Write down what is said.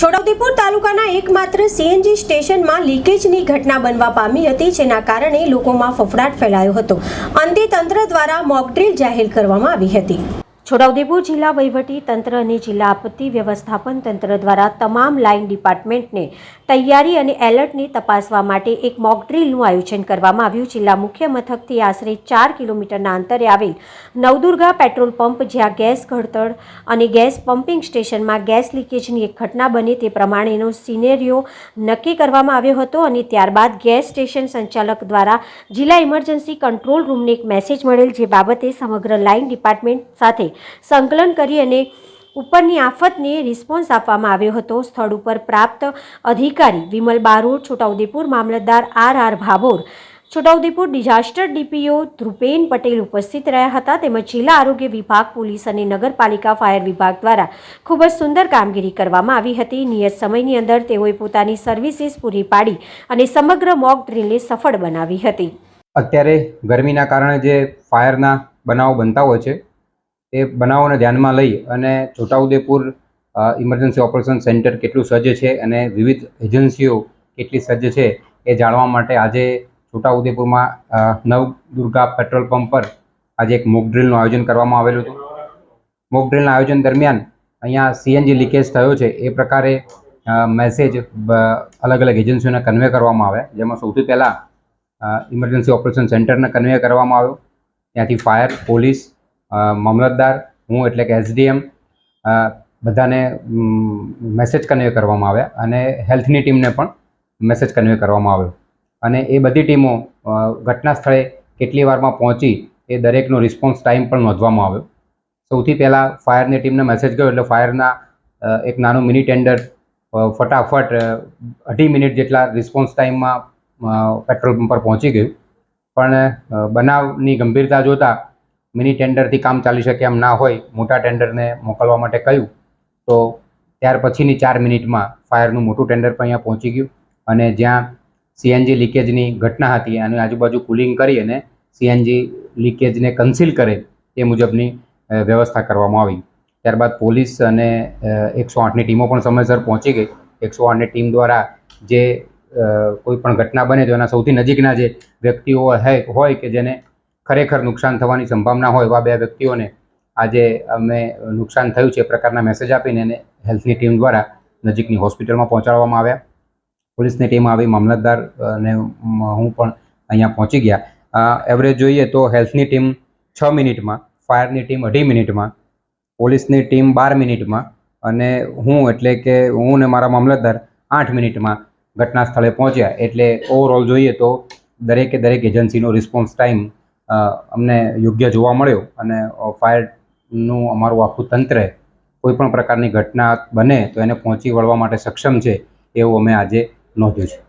છોટાઉદેપુર તાલુકાના એકમાત્ર સીએનજી સ્ટેશનમાં લીકેજની ઘટના બનવા પામી હતી, જેના કારણે લોકોમાં ફફડાટ ફેલાયો હતો. અંતે તંત્ર દ્વારા મોકડ્રીલ જાહેર કરવામાં આવી હતી. છોટાઉદેપુર જિલ્લા વહીવટી તંત્ર અને જિલ્લા આપત્તિ વ્યવસ્થાપન તંત્ર દ્વારા તમામ લાઇન ડિપાર્ટમેન્ટને તૈયારી અને એલર્ટને તપાસવા માટે એક મોકડ્રીલનું આયોજન કરવામાં આવ્યું. જિલ્લા મુખ્ય મથકથી આશરે ચાર કિલોમીટરના અંતરે આવેલ નવદુર્ગા પેટ્રોલ પંપ, જ્યાં ગેસ ઘડતર અને ગેસ પમ્પિંગ સ્ટેશનમાં ગેસ લીકેજની એક ઘટના બને તે પ્રમાણેનો સિનેરિયો નક્કી કરવામાં આવ્યો હતો અને ત્યારબાદ ગેસ સ્ટેશન સંચાલક દ્વારા જિલ્લા ઇમરજન્સી કંટ્રોલ રૂમને એક મેસેજ મળેલ જે બાબતે સમગ્ર લાઇન ડિપાર્ટમેન્ટ સાથે સંકલન કરી અને ઉપરની આફતને રિસ્પોન્સ આપવામાં આવ્યો હતો. સ્થળ ઉપર પ્રાપ્ત અધિકારી વિમલ બારોટ છોટાઉદેપુર મામલતદાર R R Bhabhor, Chhotaudepur disaster DPO Dhrupen Patel ઉપસ્થિત રહ્યા હતા. તેમજ જિલ્લા આરોગ્ય વિભાગ, પોલીસ અને નગરપાલિકા ફાયર વિભાગ દ્વારા ખૂબ જ સુંદર કામગીરી કરવામાં આવી હતી. નિયત સમયની અંદર તેઓએ પોતાની સર્વિસીસ પૂરી પાડી અને સમગ્ર મોક ડ્રીલને સફળ બનાવી હતી. અત્યારે ગરમીના કારણે જે ફાયરના બનાવો બનતા હોય છે એ બનાવોને ધ્યાનમાં લઈ અને છોટાઉદેપુર ઇમરજન્સી ઓપરેશન સેન્ટર કેટલું સજ્જ છે અને વિવિધ એજન્સીઓ કેટલી સજ્જ છે એ જાણવા માટે આજે છોટાઉદેપુરમાં નવદુર્ગા પેટ્રોલ પંપ પર આજે એક મોક ડ્રિલનું આયોજન કરવામાં આવેલું હતું. મોક ડ્રીલના આયોજન દરમિયાન અહીંયા સીએનજી લીકેજ થયો છે. એ પ્રકારે મેસેજ અલગ અલગ એજન્સીઓને કન્વે કરવામાં આવે. જેમાં સૌથી પહેલાં ઇમરજન્સી ઓપરેશન સેન્ટરને કન્વે કરવામાં આવ્યો. ત્યાંથી ફાયર પોલીસ મામલતદાર, હું એટલે કે એસડીએમ બધાને મેસેજ કન્વે કરવામાં આવ્યા અને હેલ્થની ટીમને પણ મેસેજ કન્વે કરવામાં આવ્યો. અને એ બધી ટીમો ઘટના સ્થળે કેટલી વારમાં પહોંચી એ દરેકનો રિસ્પોન્સ ટાઈમ પણ નોંધવામાં આવ્યો. સૌથી પહેલાં ફાયરની ટીમને મેસેજ ગયો એટલે ફાયરના એક નાનું મિની ટેન્ડર ફટાફટ અઢી મિનિટ જેટલા રિસ્પોન્સ ટાઈમમાં પેટ્રોલ પંપ પર પહોંચી ગયું. પણ બનાવની ગંભીરતા જોતાં મિની ટેન્ડરથી કામ ચાલી શકે એમ ના હોય, મોટા ટેન્ડરને મોકલવા માટે કહ્યું તો ત્યાર પછીની ચાર મિનિટમાં ફાયરનું મોટું ટેન્ડર પણ અહીંયા પહોંચી ગયું અને જ્યાં સીએનજી લીકેજની ઘટના હતી અને આજુબાજુ કુલિંગ કરી અને સીએનજી લીકેજને કન્સીલ કરે તે મુજબની વ્યવસ્થા કરવામાં આવી. ત્યારબાદ પોલીસ અને એકસો આઠની ટીમો પણ સમયસર પહોંચી ગઈ. એકસો આઠની ટીમ દ્વારા જે કોઈ પણ ઘટના બને તો એના સૌથી નજીકના જે વ્યક્તિઓ હોય કે જેને ખરેખર નુકસાન થવાની સંભાવના હોય એવા બે વ્યક્તિઓને આજે અમે નુકસાન થયું છે એ પ્રકારના મેસેજ આપીને એને હેલ્થની ટીમ દ્વારા નજીકની હોસ્પિટલમાં પહોંચાડવામાં આવ્યા. પોલીસની ટીમ આવી, મામલતદાર અને હું પણ અહીંયા પહોંચી ગયા. એવરેજ જોઈએ તો હેલ્થની ટીમ છ મિનિટમાં ફાયરની ટીમ અઢી મિનિટમાં, પોલીસની ટીમ બાર મિનિટમાં અને હું એટલે કે હું ને મારા મામલતદાર આઠ મિનિટમાં ઘટના સ્થળે પહોંચ્યા. એટલે ઓવરઓલ જોઈએ તો દરેકે દરેક એજન્સીનો રિસ્પોન્સ ટાઈમ અમને યોગ્ય જોવા મળ્યો અને ફાયરનું અમારું આખું તંત્ર કોઈ પણ પ્રકારની ઘટના બને તો એને પહોંચી વળવા માટે સક્ષમ છે એવું અમે આજે નોંધ્યું છે.